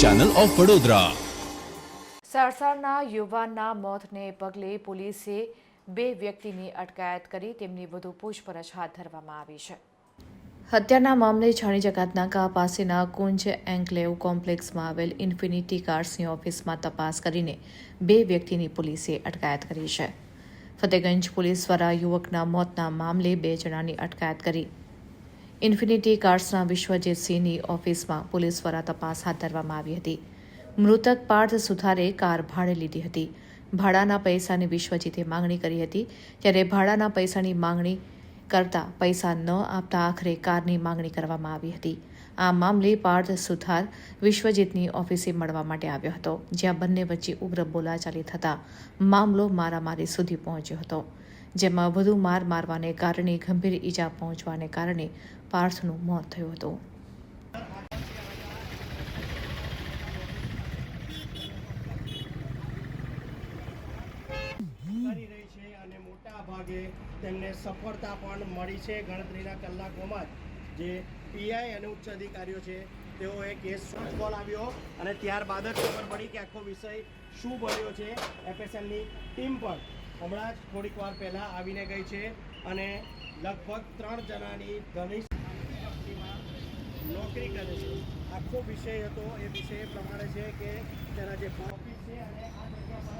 Channel of Vadodara સારસારના યુવાનના મોતને પગલે પોલીસે બે વ્યક્તિની અટકાયત કરી તેમની વધુ પૂછપરછ હાથ ધરવામાં આવી છે. હત્યાના મામલે છાણી જકાતનાકા પાસેના કુંજ એન્કલેવ કોમ્પ્લેક્સમાં આવેલ ઇન્ફિનિટી કાર્સની ઓફિસમાં તપાસ કરીને બે વ્યક્તિની પોલીસે અટકાયત કરી છે. ફતેગંજ પોલીસ દ્વારા યુવકના મોતના મામલે બે જણાની અટકાયત કરી ઇન્ફિનિટી કાર્સના વિશ્વજીતસિંહની ઓફિસમાં પોલીસ દ્વારા તપાસ હાથ ધરવામાં આવી હતી. મૃતક પાર્થ સુથારે કાર ભાડે લીધી હતી. ભાડાના પૈસાની વિશ્વજીતે માંગણી કરી હતી. ત્યારે ભાડાના પૈસાની માંગણી કરતા પૈસા ન આપતા આખરે કારની માંગણી કરવામાં આવી હતી. આ મામલે પાર્થ સુથાર વિશ્વજીતની ઓફિસે મળવા માટે આવ્યો હતો, જ્યાં બંને વચ્ચે ઉગ્ર બોલાચાલી થતાં મામલો મારામારી સુધી પહોંચ્યો હતો. જેમાં વધુ માર મારવાને કારણે ગંભીર ઈજા પહોંચવાને કારણે પાર્થનું મોત થયું હતું. અને મોટા ભાગે તેમને સફળતા પણ મળી છે ગણતરીના કલાકોમાં જ. જે પીઆઈ અને ઉચ્ચ અધિકારીઓ છે, તેઓએ કેસ કોલ આવ્યો અને ત્યારબાદ જ ખબર પડી કે આખો વિષય શું બન્યો છે. એફએસએલની ટીમ પણ હમણાં જ થોડીક વાર પહેલાં આવીને ગઈ છે અને લગભગ ત્રણ જણાની ઘનિષ્ઠ નોકરી કરે છે. આખો વિષય હતો એ વિષય પ્રમાણે છે કે તેના જે ઓફિસ છે અને આ